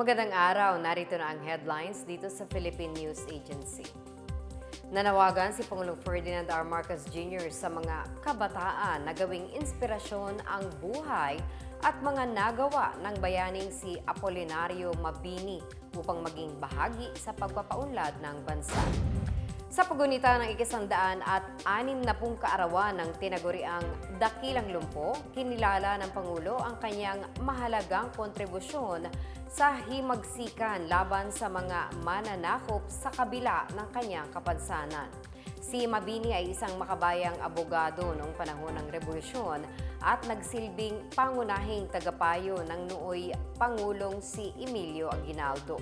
Magandang araw, narito na ang headlines dito sa Philippine News Agency. Nanawagan si Pangulong Ferdinand R. Marcos Jr. sa mga kabataan na gawing inspirasyon ang buhay at mga nagawa ng bayaning si Apolinario Mabini upang maging bahagi sa pagpapaunlad ng bansa. Sa pagunita ng ikasandaan at anim na pung kaarawan ng tinaguriang Dakilang Lumpo, kinilala ng Pangulo ang kanyang mahalagang kontribusyon sa himagsikan laban sa mga mananakop sa kabila ng kanyang kapansanan. Si Mabini ay isang makabayang abogado noong panahon ng Revolusyon at nagsilbing pangunahing tagapayo ng nooy Pangulong si Emilio Aguinaldo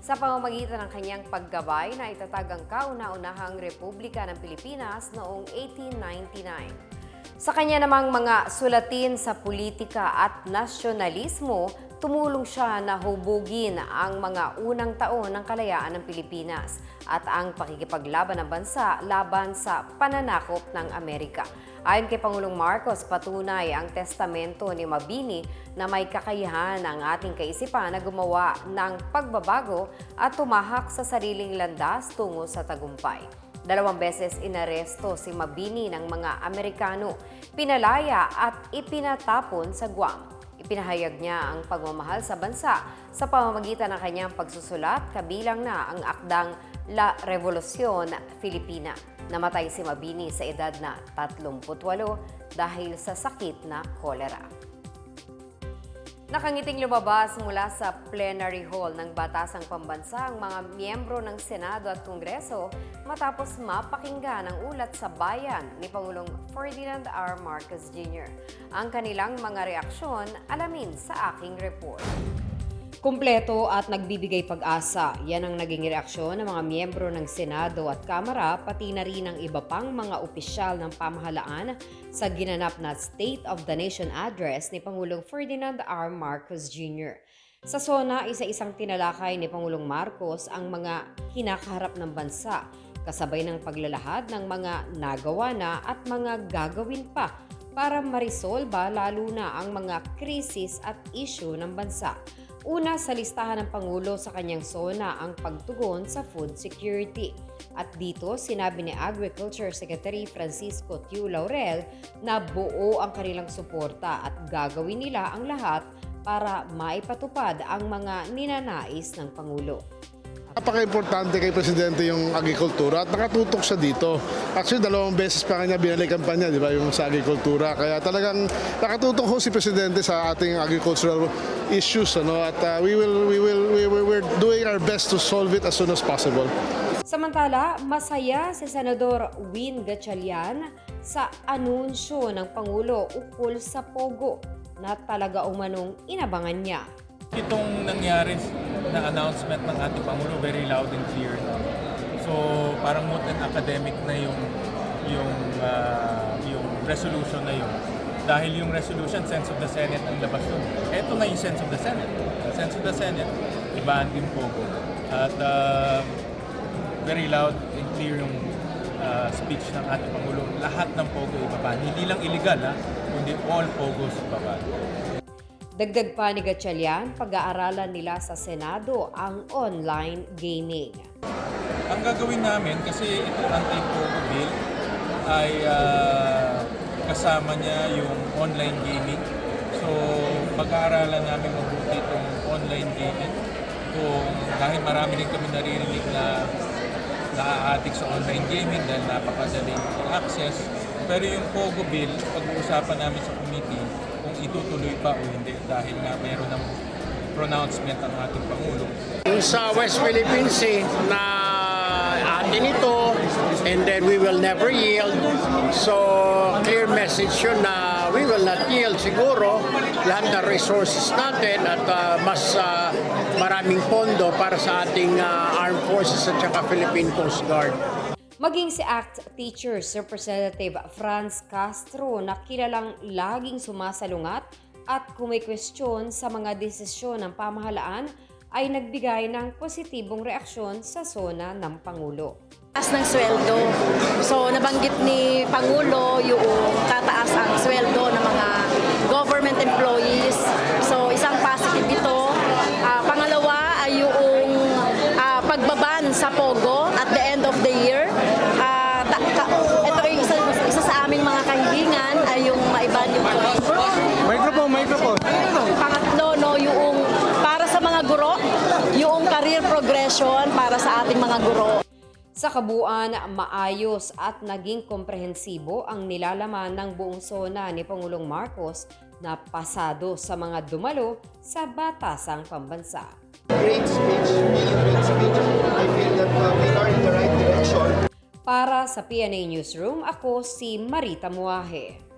sa pamamagitan ng kanyang paggabay na itatag ang kauna-unahang Republika ng Pilipinas noong 1899. Sa kanya namang mga sulatin sa politika at nasyonalismo, tumulong siya na hubugin ang mga unang taon ng kalayaan ng Pilipinas at ang pakikipaglaban ng bansa laban sa pananakop ng Amerika. Ayon kay Pangulong Marcos, patunay ang testamento ni Mabini na may kakayahan ang ating kaisipan na gumawa ng pagbabago at tumahak sa sariling landas tungo sa tagumpay. Dalawang beses inaresto si Mabini ng mga Amerikano, pinalaya at ipinatapon sa Guam. Ipinahayag niya ang pagmamahal sa bansa sa pamamagitan ng kanyang pagsusulat kabilang na ang akdang La Revolucion Filipina. Namatay si Mabini sa edad na 38 dahil sa sakit na kolera. Nakangiting lumabas mula sa plenary hall ng Batasang Pambansa ang mga miyembro ng Senado at Kongreso matapos mapakinggan ang ulat sa bayan ni Pangulong Ferdinand R. Marcos Jr. Ang kanilang mga reaksyon alamin sa aking report. Kumpleto at nagbibigay pag-asa. Yan ang naging reaksyon ng mga miyembro ng Senado at Kamara pati na rin ng iba pang mga opisyal ng pamahalaan sa ginanap na State of the Nation address ni Pangulong Ferdinand R. Marcos Jr. Sa SONA, isa-isang tinalakay ni Pangulong Marcos ang mga kinakaharap ng bansa kasabay ng paglalahad ng mga nagawa na at mga gagawin pa para marisolba lalo na ang mga krisis at issue ng bansa. Una sa listahan ng Pangulo sa kanyang SONA ang pagtugon sa food security. At dito sinabi ni Agriculture Secretary Francisco Tiu Laurel na buo ang kanilang suporta at gagawin nila ang lahat para maipatupad ang mga ninanais ng Pangulo. Napaka-importante kay Presidente yung agrikultura at nakatutok siya dito. Actually, dalawang beses pa kanya binalik ang kanya, di ba, yung sa agrikultura. Kaya talagang nakatutok ho si Presidente sa ating agricultural issues. Ano? At uh, we will, we will, we will, we're doing our best to solve it as soon as possible. Samantala, masaya si Senador Win Gatchalian sa anunsyo ng Pangulo ukol sa Pogo na talaga umanong inabangan niya. Itong nangyari na announcement ng ating Pangulo, very loud and clear. So, parang moot and academic na yung yung ah, yung resolution na yun. Dahil yung resolution, sense of the Senate ang labas nun. Ito na yung sense of the Senate. Sense of the Senate, ibaan din Pogo. At ah, very loud and clear yung ah, speech ng ating Pangulo. Lahat ng Pogo ibabaan. Hindi lang illegal, ha? kundi all Pogos ibabaan. Dagdag pa ni Gatchalian, pag-aaralan nila sa Senado ang online gaming. Ang gagawin namin, kasi itong anti-pogo bill ay ah, kasama niya yung online gaming. So, pag-aaralan namin mabuti itong online gaming. Kung dahil marami rin kami naririnig na na-addict sa online gaming dahil napakadaling i-access. Pero yung Pogo bill, pag-uusapan namin sa committee itutuloy pa o hindi dahil nga mayroon ng pronouncement ang ating Pangulo sa West Philippine Sea na atin ito and then we will never yield. So clear message yun na we will not yield siguro lahat ng resources natin at uh, mas uh, maraming pondo para sa ating uh, armed forces at saka Philippine Coast Guard. Maging si ACT Teachers Representative Franz Castro na kilalang laging sumasalungat at kumikwestiyon sa mga desisyon ng pamahalaan ay nagbigay ng positibong reaksyon sa sona ng Pangulo. taas ng sweldo. So nabanggit ni Pangulo yung tataas ang sweldo ng mga government employees. So isang positive ito. Ah, pangalawa, Sa kabuuan, maayos at naging komprehensibo ang nilalaman ng buong sona ni Pangulong Marcos na pasado sa mga dumalo sa batasang pambansa. great speech, really great speech. I feel that uh, we are in the right direction. Para sa PNA Newsroom, ako si Marita Muahe.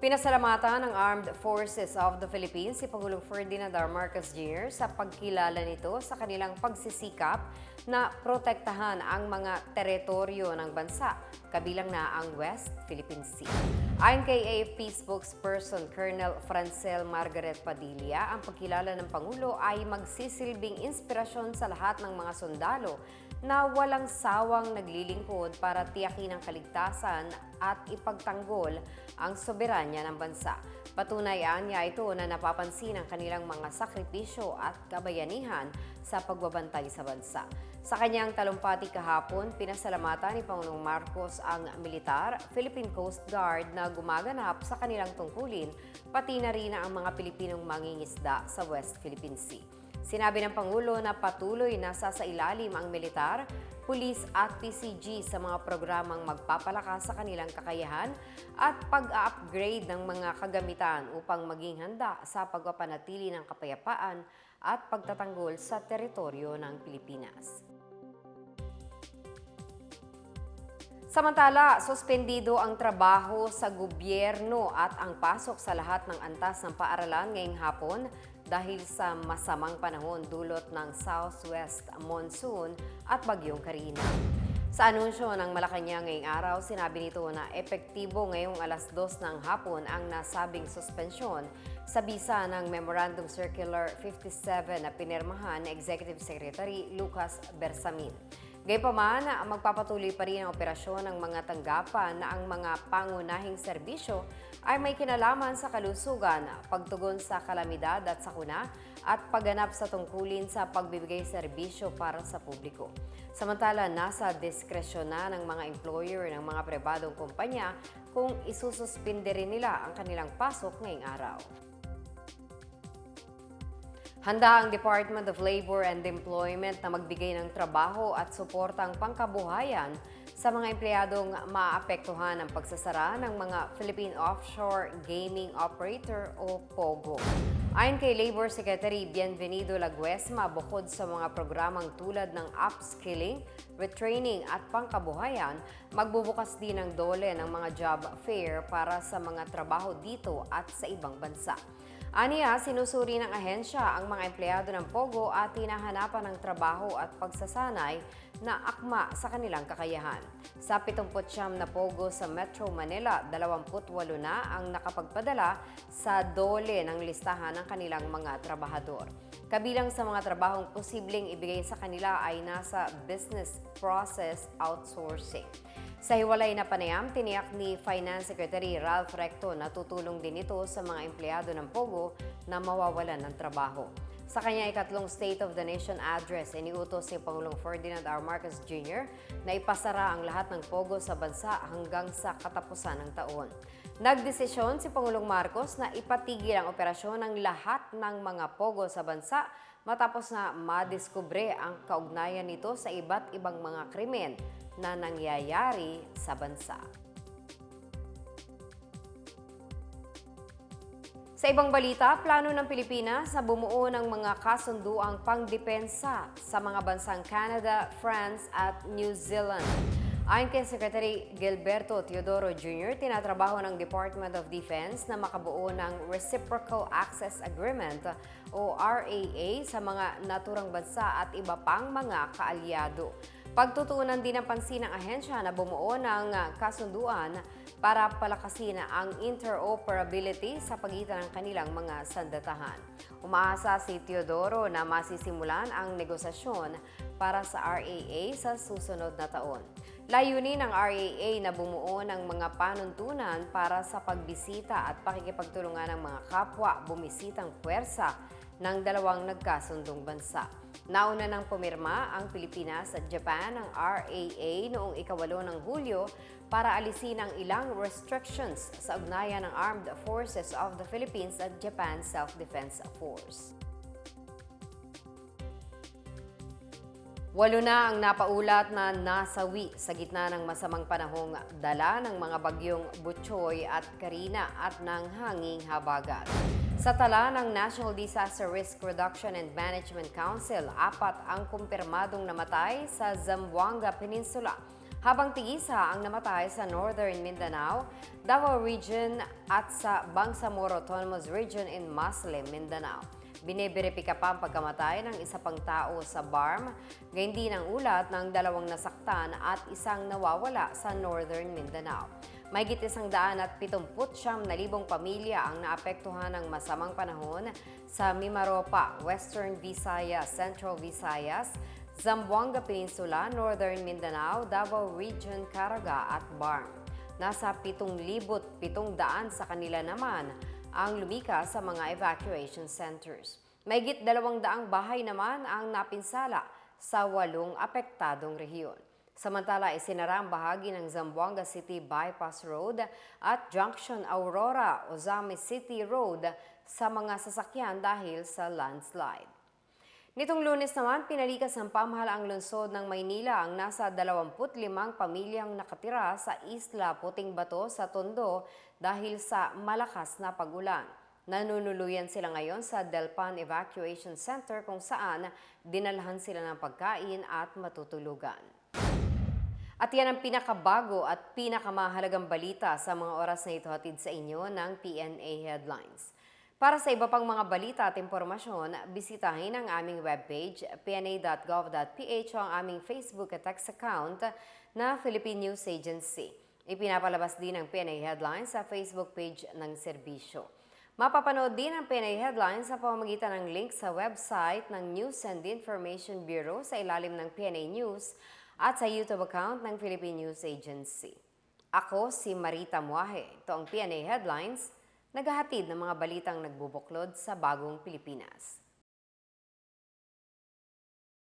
Pinasalamatan ng Armed Forces of the Philippines si Pangulong Ferdinand R. Marcos Jr. sa pagkilala nito sa kanilang pagsisikap na protektahan ang mga teritoryo ng bansa, kabilang na ang West Philippine Sea. Ayon kay AFP spokesperson Colonel Francel Margaret Padilla, ang pagkilala ng Pangulo ay magsisilbing inspirasyon sa lahat ng mga sundalo na walang sawang naglilingkod para tiyakin ang kaligtasan at ipagtanggol ang soberanya ng bansa. Patunayaan niya ito na napapansin ang kanilang mga sakripisyo at kabayanihan sa pagbabantay sa bansa. Sa kanyang talumpati kahapon, pinasalamatan ni Pangulong Marcos ang militar, Philippine Coast Guard na gumaganap sa kanilang tungkulin, pati na rin ang mga Pilipinong mangingisda sa West Philippine Sea. Sinabi ng Pangulo na patuloy na sasailalim ang militar, pulis at PCG sa mga programang magpapalakas sa kanilang kakayahan at pag-upgrade ng mga kagamitan upang maging handa sa pagpapanatili ng kapayapaan at pagtatanggol sa teritoryo ng Pilipinas. Samantala, suspendido ang trabaho sa gobyerno at ang pasok sa lahat ng antas ng paaralan ngayong hapon dahil sa masamang panahon dulot ng southwest monsoon at bagyong Karina. Sa anunsyo ng Malacanang ngayong araw, sinabi nito na epektibo ngayong alas 2 ng hapon ang nasabing suspensyon sa bisa ng Memorandum Circular 57 na pinirmahan ni Executive Secretary Lucas Bersamin. Gayunpaman, magpapatuloy pa rin ang operasyon ng mga tanggapan na ang mga pangunahing serbisyo ay may kinalaman sa kalusugan, pagtugon sa kalamidad at sakuna, at pagganap sa tungkulin sa pagbibigay serbisyo para sa publiko. Samantala, nasa diskresyon na ng mga employer ng mga pribadong kumpanya kung isususpinde rin nila ang kanilang pasok ngayong araw. Handa ang Department of Labor and Employment na magbigay ng trabaho at suportang pangkabuhayan sa mga empleyadong maapektuhan ng pagsasara ng mga Philippine Offshore Gaming Operator o POGO. Ayon kay Labor Secretary Bienvenido Laguesma, bukod sa mga programang tulad ng upskilling, retraining at pangkabuhayan, magbubukas din ng dole ng mga job fair para sa mga trabaho dito at sa ibang bansa. Aniya, sinusuri ng ahensya ang mga empleyado ng POGO at hinahanapan ng trabaho at pagsasanay na akma sa kanilang kakayahan. Sa 79 na POGO sa Metro Manila, 28 na ang nakapagpadala sa dole ng listahan ng kanilang mga trabahador. Kabilang sa mga trabahong posibleng ibigay sa kanila ay nasa business process outsourcing. Sa hiwalay na panayam, tiniyak ni Finance Secretary Ralph Recto na tutulong din ito sa mga empleyado ng POGO na mawawalan ng trabaho. Sa kanya ikatlong State of the Nation address, iniutos ni Pangulong Ferdinand R. Marcos Jr. na ipasara ang lahat ng POGO sa bansa hanggang sa katapusan ng taon. Nagdesisyon si Pangulong Marcos na ipatigil ang operasyon ng lahat ng mga POGO sa bansa matapos na madiskubre ang kaugnayan nito sa iba't ibang mga krimen na nangyayari sa bansa. Sa ibang balita, plano ng Pilipinas na bumuo ng mga kasunduang pangdepensa sa mga bansang Canada, France at New Zealand. Ayon kay Secretary Gilberto Teodoro Jr., tinatrabaho ng Department of Defense na makabuo ng Reciprocal Access Agreement o RAA sa mga naturang bansa at iba pang mga kaalyado. Pagtutuunan din ng pansin ng ahensya na bumuo ng kasunduan para palakasin ang interoperability sa pagitan ng kanilang mga sandatahan. Umaasa si Teodoro na masisimulan ang negosasyon para sa RAA sa susunod na taon. Layunin ng RAA na bumuo ng mga panuntunan para sa pagbisita at pakikipagtulungan ng mga kapwa bumisitang puwersa ng dalawang nagkasundong bansa. Nauna nang pumirma ang Pilipinas at Japan ng RAA noong ikawalo ng Hulyo para alisin ang ilang restrictions sa ugnayan ng Armed Forces of the Philippines at Japan Self-Defense Force. Walo na ang napaulat na nasawi sa gitna ng masamang panahong dala ng mga bagyong Butchoy at Karina at ng hanging habagat. Sa tala ng National Disaster Risk Reduction and Management Council, apat ang kumpirmadong namatay sa Zamboanga Peninsula, habang tigisa ang namatay sa Northern Mindanao, Davao Region at sa Bangsamoro Autonomous Region in Masle, Mindanao. Biniberipika pa ang pagkamatay ng isa pang tao sa BARM, gayon din ang ulat ng dalawang nasaktan at isang nawawala sa Northern Mindanao. Mahigit isang daan at pitumput siyam na libong pamilya ang naapektuhan ng masamang panahon sa Mimaropa, Western Visayas, Central Visayas, Zamboanga Peninsula, Northern Mindanao, Davao Region, Caraga at BARM. Nasa 7,700 sa kanila naman ang lumika sa mga evacuation centers. Mahigit dalawang daang bahay naman ang napinsala sa walong apektadong rehiyon. Samantala, isinara ang bahagi ng Zamboanga City Bypass Road at Junction Aurora, Ozami City Road sa mga sasakyan dahil sa landslide. Nitong lunes naman, pinalikas ng pamahalaang lungsod ng Maynila ang nasa 25 pamilyang nakatira sa Isla Puting Bato sa Tondo dahil sa malakas na pagulan. Nanunuluyan sila ngayon sa Delpan Evacuation Center kung saan dinalhan sila ng pagkain at matutulugan. At yan ang pinakabago at pinakamahalagang balita sa mga oras na ito hatid sa inyo ng PNA Headlines. Para sa iba pang mga balita at impormasyon, bisitahin ang aming webpage pna.gov.ph o ang aming Facebook at text account na Philippine News Agency. Ipinapalabas din ang PNA Headlines sa Facebook page ng serbisyo. Mapapanood din ang PNA Headlines sa pamamagitan ng link sa website ng News and Information Bureau sa ilalim ng PNA News at sa YouTube account ng Philippine News Agency. Ako si Marita Muahe. Ito ang PNA Headlines, naghahatid ng mga balitang nagbubuklod sa bagong Pilipinas.